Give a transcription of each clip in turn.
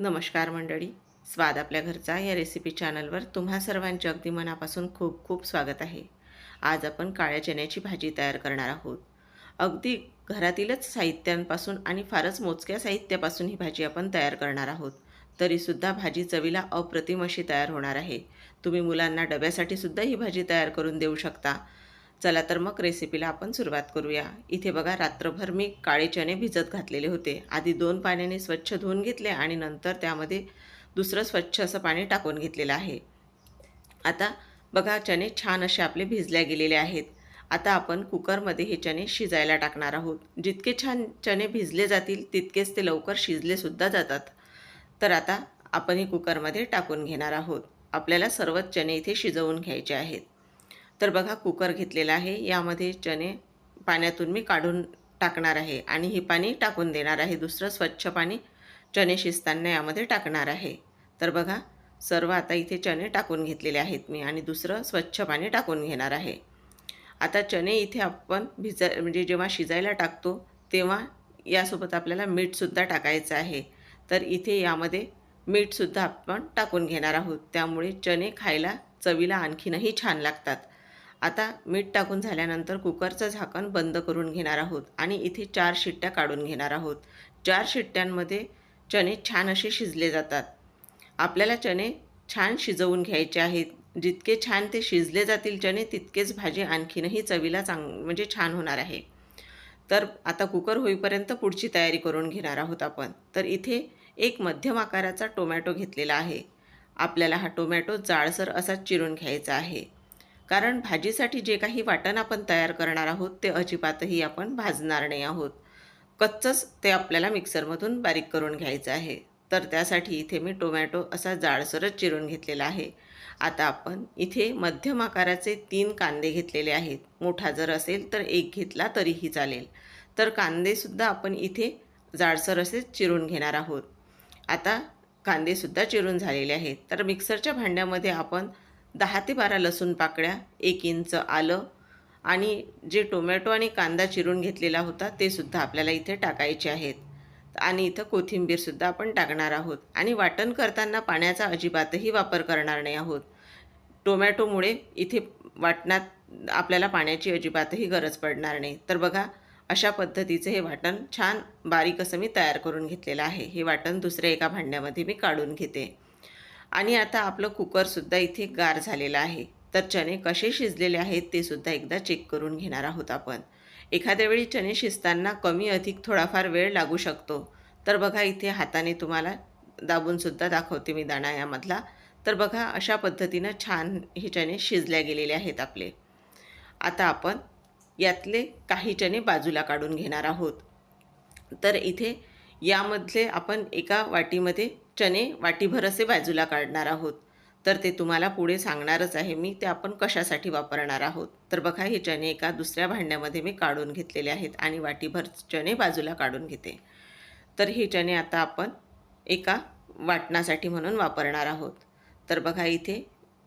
नमस्कार मंडळी. स्वाद आपल्या घरचा या रेसिपी चॅनलवर तुम्हा सर्वांचे अगदी मनापासून खूप खूप स्वागत आहे. आज आपण काळ्या चण्याची भाजी तयार करणार आहोत. अगदी घरातीलच साहित्यांपासून आणि फारच मोजक्या साहित्यापासून ही भाजी आपण तयार करणार आहोत. तरीसुद्धा भाजी चवीला अप्रतिम अशी तयार होणार आहे. तुम्ही मुलांना डब्यासाठी सुद्धा ही भाजी तयार करून देऊ शकता. चला तर मग रेसिपीला आपण सुरुवात करूया. इथे बघा रात्रभर मी काळे चणे भिजत घातलेले होते. आधी दोन पाण्याने स्वच्छ धुवून घेतले आणि नंतर त्यामध्ये दुसरं स्वच्छ असं पाणी टाकून घेतलेलं आहे. आता बघा चणे छान असे आपले भिजल्या गेलेले आहेत. आता आपण कुकरमध्ये हे चणे शिजायला टाकणार आहोत. जितके छान चणे भिजले जातील तितकेच ते लवकर शिजलेसुद्धा जातात. तर आता आपण हे कुकरमध्ये टाकून घेणार आहोत. आपल्याला सर्वच चणे इथे शिजवून घ्यायचे आहेत. तर बघा कुकर घेतलेला आहे. यामध्ये चणे पाण्यातून मी काढून टाकणार आहे आणि हे पाणी टाकून देणार आहे. दुसरं स्वच्छ पाणी चणे शिजताना यामध्ये टाकणार आहे. तर बघा सर्व आता इथे चणे टाकून घेतलेले आहेत मी आणि दुसरं स्वच्छ पाणी टाकून घेणार आहे. आता चणे इथे आपण भिजा म्हणजे जेव्हा शिजायला टाकतो तेव्हा यासोबत आपल्याला मीठसुद्धा टाकायचं आहे. तर इथे यामध्ये मीठसुद्धा आपण टाकून घेणार आहोत. त्यामुळे चणे खायला चवीला आणखीनही छान लागतात. आता मीठ टाकून झाल्यानंतर कुकरचं झाकण बंद करून घेणार आहोत आणि इथे चार शिट्ट्या काढून घेणार आहोत. चार शिट्ट्यांमध्ये चणे छान असे शिजले जातात. आपल्याला चणे छान शिजवून घ्यायचे आहेत. जितके छान ते शिजले जातील चणे तितकेच भाजी आणखीनही चवीला चांग म्हणजे छान होणार आहे. तर आता कुकर होईपर्यंत पुढची तयारी करून घेणार आहोत आपण. तर इथे एक मध्यम आकाराचा टोमॅटो घेतलेला आहे. आपल्याला हा टोमॅटो जाडसर असा चिरून घ्यायचा आहे. कारण भाजीसाठी जे काही वाटण आपण तयार करणार आहोत ते अजिबातही आपण भाजणार नाही आहोत. कच्चंच ते आपल्याला मिक्सरमधून बारीक करून घ्यायचं आहे. तर त्यासाठी इथे मी टोमॅटो असा जाडसरच चिरून घेतलेला आहे. आता आपण इथे मध्यम आकाराचे तीन कांदे घेतलेले आहेत. मोठा जर असेल तर एक घेतला तरीही चालेल. तर कांदेसुद्धा आपण इथे जाडसर असे चिरून घेणार आहोत. आता कांदेसुद्धा चिरून झालेले आहेत. तर मिक्सरच्या भांड्यामध्ये आपण दहा ते बारा लसूण पाकळ्या एक इंच आलं आणि जे टोमॅटो आणि कांदा चिरून घेतलेला होता ते सुद्धा आपल्याला इथे टाकायचे आहेत. आणि इथं कोथिंबीरसुद्धा आपण टाकणार आहोत. आणि वाटण करताना पाण्याचा अजिबातही वापर करणार नाही आहोत. टोमॅटोमुळे इथे वाटणात आपल्याला पाण्याची अजिबातही गरज पडणार नाही. तर बघा अशा पद्धतीचं हे वाटण छान बारीक असं मी तयार करून घेतलेलं आहे. हे वाटण दुसऱ्या एका भांड्यामध्ये मी काढून घेते. आणि आता आपलं कुकरसुद्धा इथे गार झालेलं आहे. तर चणे कसे शिजलेले आहेत ते सुद्धा एकदा चेक करून घेणार आहोत आपण. एखाद्या वेळी चणे शिजताना कमी अधिक थोडाफार वेळ लागू शकतो. तर बघा इथे हाताने तुम्हाला दाबूनसुद्धा दाखवते मी दाणा यामधला तर बघा अशा पद्धतीनं छान हे चणे शिजल्या गेलेले आहेत आपले. आता आपण यातले काही चणे बाजूला काढून घेणार आहोत. तर इथे यामधले आपण एका वाटीमध्ये चणे वाटीभर असे बाजूला काढणार आहोत. तर ते तुम्हाला पुढे सांगणारच आहे मी ते आपण कशासाठी वापरणार आहोत. तर बघा हे चणे एका दुसऱ्या भांड्यामध्ये मी काढून घेतलेले आहेत आणि वाटीभर चणे बाजूला काढून घेते. तर हे चणे आता आपण एका वाटणासाठी म्हणून वापरणार आहोत. तर बघा इथे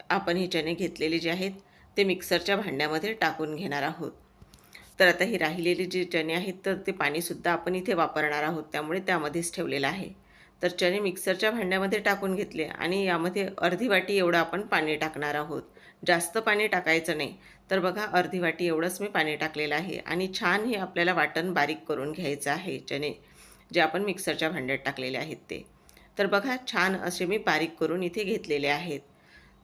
आपण हे चणे घेतलेले जे आहेत ते मिक्सरच्या भांड्यामध्ये टाकून घेणार आहोत. तर आता हे राहिलेले जे चणे आहेत तर ते पाणीसुद्धा आपण इथे वापरणार आहोत त्यामुळे त्यामध्येच ठेवलेलं आहे. तर चणे मिक्सरच्या भांड्यामध्ये टाकून घेतले आणि यामध्ये अर्धी वाटी एवढं आपण पाणी टाकणार आहोत. जास्त पाणी टाकायचं नाही. तर बघा अर्धी वाटी एवढंच मी पाणी टाकलेलं आहे आणि छान हे आपल्याला वाटण बारीक करून घ्यायचं आहे चणे जे आपण मिक्सरच्या भांड्यात टाकलेले आहेत ते. तर बघा छान असे मी बारीक करून इथे घेतलेले आहेत.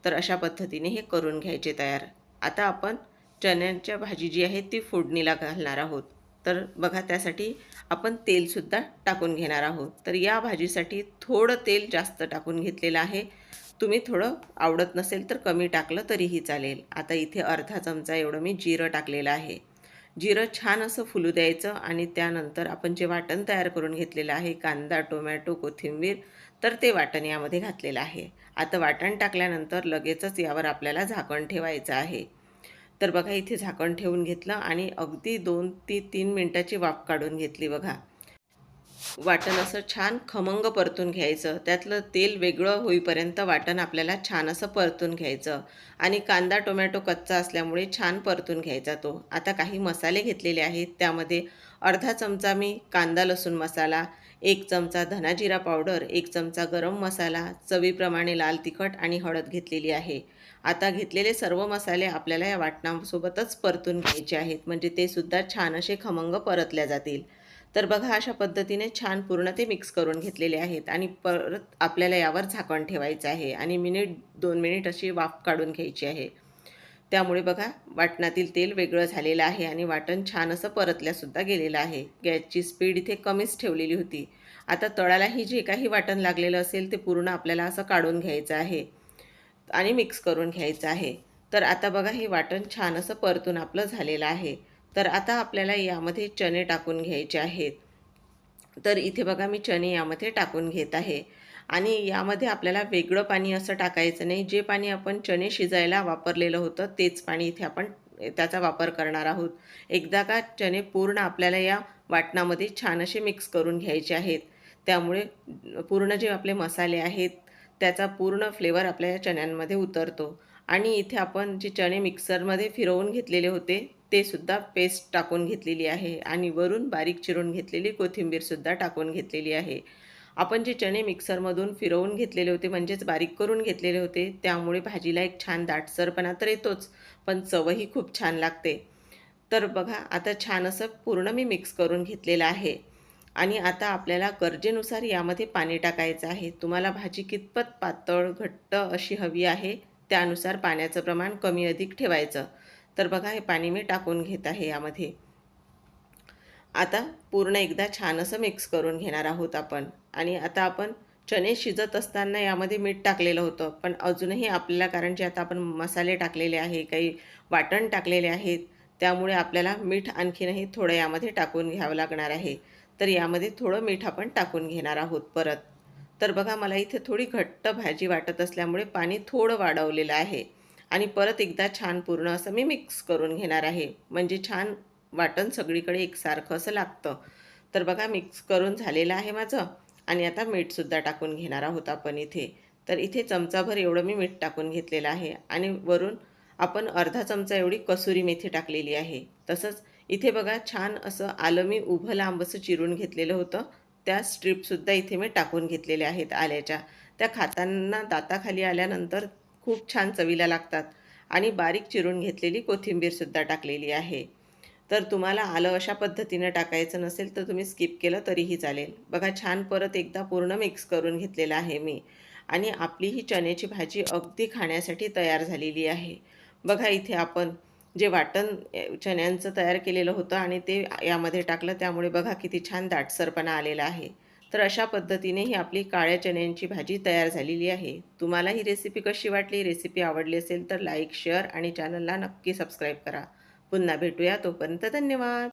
तर अशा पद्धतीने हे करून घ्यायचे तयार. आता आपण चण्याच्या भाजी जी आहे ती फोडणीला घालणार आहोत. तर बघा त्यासाठी आपण तेलसुद्धा टाकून घेणार आहोत. तर या भाजीसाठी थोडं तेल जास्त टाकून घेतलेलं आहे. तुम्ही थोडं आवडत नसेल तर कमी टाकलं तरीही चालेल. आता इथे अर्धा चमचा एवढं मी जिरं टाकलेलं आहे. जिरं छान असं फुलू द्यायचं आणि त्यानंतर आपण जे वाटण तयार करून घेतलेलं आहे कांदा टोमॅटो कोथिंबीर तर ते वाटण यामध्ये घातलेलं आहे. आता वाटण टाकल्यानंतर लगेचच यावर आपल्याला झाकण ठेवायचं आहे. तर बघा इथे झाकण ठेवून घेतलं आणि अगदी दोन ती तीन मिनटाची वाफ काढून घेतली बघा. वाटण असं छान खमंग परतून घ्यायचं. त्यातलं तेल वेगळं होईपर्यंत वाटण आपल्याला छान असं परतून घ्यायचं. आणि कांदा टोमॅटो कच्चा असल्यामुळे छान परतून घ्यायचा तो. आता काही मसाले घेतलेले आहेत. त्यामध्ये अर्धा चमचा मी कांदा लसूण मसाला एक चमचा धनाजिरा पावडर एक चमचा गरम मसाला चवीप्रमाणे लाल तिखट आणि हळद घेतलेली आहे. आता घेतलेले सर्व मसाले आपल्याला या वाटणासोबतच परतून घ्यायचे आहेत. म्हणजे ते सुद्धा छान असे खमंग परतल्या जातील. तर बघा अशा पद्धतीने छान पूर्ण ते मिक्स करून घेतलेले आहेत आणि परत आपल्याला यावर झाकण ठेवायचं आहे आणि मिनिट दोन मिनिट अशी वाफ काढून घ्यायची आहे. त्यामुळे बघा वाटणातील तेल वेगळं झालेलं आहे आणि वाटण छान असं परतल्यासुद्धा गेलेलं आहे. गॅसची स्पीड इथे कमीच ठेवलेली होती. आता तळालाही जे काही वाटण लागलेलं असेल ते पूर्ण आपल्याला असं काढून घ्यायचं आहे. आणि मिक्स करून घ्यायचं आहे. तर आता बघा हे वाटण छान असं परतून आपलं झालेलं आहे. तर आता आपल्याला यामध्ये चणे टाकून घ्यायचे आहेत. तर इथे बघा मी चणे यामध्ये टाकून घेत आहे. आणि यामध्ये आपल्याला वेगळं पाणी असं टाकायचं नाही. जे पाणी आपण चणे शिजायला वापरलेलं होतं तेच पाणी इथे आपण त्याचा वापर करणार आहोत. एकदा का चणे पूर्ण आपल्याला या वाटणामध्ये छान असे मिक्स करून घ्यायचे आहेत. त्यामुळे पूर्ण जे आपले मसाले आहेत त्याचा पूर्ण फ्लेवर आपल्या या चण्यांमध्ये उतरतो. आणि इथे आपण जे चणे मिक्सरमध्ये फिरवून घेतलेले होते ते सुद्धा पेस्ट टाकून घेतलेली आहे. आणि वरून बारीक चिरून घेतलेली कोथिंबीरसुद्धा टाकून घेतलेली आहे. आपण जे चणे मिक्सरमधून फिरवून घेतलेले होते म्हणजेच बारीक करून घेतलेले होते त्यामुळे भाजीला एक छान दाटसरपणा तर येतोच पण चवही खूप छान लागते. तर बघा आता छान असं पूर्ण मी मिक्स करून घेतलेलं आहे. आणि आता आपल्याला गरजेनुसार यामध्ये पाणी टाकायचं आहे. तुम्हाला भाजी कितपत पातळ घट्ट अशी हवी आहे त्यानुसार पाण्याचं प्रमाण कमी अधिक ठेवायचं. तर बघा हे पाणी मी टाकून घेत आहे यामध्ये. आता पूर्ण एकदा छान असं मिक्स करून घेणार आहोत आपण. आणि आता आपण चणे शिजत असताना यामध्ये मीठ टाकलेलं होतं. पण अजूनही आपल्याला कारण जे आता आपण मसाले टाकलेले आहे काही वाटण टाकलेले आहेत त्यामुळे आपल्याला मीठ आणखीनही थोडं यामध्ये टाकून घ्यावं लागणार आहे. तर यामध्ये थोडं मीठ आपण टाकून घेणार आहोत परत. तर बघा मला इथे थोडी घट्ट भाजी वाटत असल्यामुळे पाणी थोडं वाढवलेलं आहे. आणि परत एकदा छान पूर्ण असं मी मिक्स करून घेणार आहे. म्हणजे छान वाटण सगळीकडे एकसारखं असं लागतं. तर बघा मिक्स करून झालेलं आहे माझं. आणि आता मीठसुद्धा टाकून घेणार आहोत आपण इथे. तर इथे चमचाभर एवढं मी मीठ टाकून घेतलेलं आहे. आणि वरून आपण अर्धा चमचा एवढी कसुरी मेथी टाकलेली आहे. तसंच इथे बघा छान असं आलं मी उभं लांब असं चिरून घेतलेलं होतं. त्या स्ट्रीपसुद्धा इथे मी टाकून घेतलेल्या आहेत आल्याच्या. त्या खाताना दाताखाली आल्यानंतर खूप छान चवीला लागतात. आणि बारीक चिरून घेतलेली कोथिंबीरसुद्धा टाकलेली आहे. तर तुम्हाला आलं अशा पद्धतीनं टाकायचं नसेल तर तुम्ही स्किप केलं तरीही चालेल. बघा छान परत एकदा पूर्ण मिक्स करून घेतलेलं आहे मी. आणि आपली ही चण्याची भाजी अगदी खाण्यासाठी तयार झालेली आहे. बघा इथे आपण जे वाटण चण्यांचं तयार केलेलं होतं आणि ते यामध्ये टाकलं त्यामुळे बघा किती छान दाटसरपणा आलेला आहे. तर अशा पद्धतीने ही आपली काळ्या चण्यांची भाजी तयार झालेली आहे. तुम्हाला ही रेसिपी कशी वाटली रेसिपी आवडली असेल तर लाईक शेअर आणि चॅनलला नक्की सबस्क्राईब करा. पुन्हा भेटूया. तोपर्यंत धन्यवाद!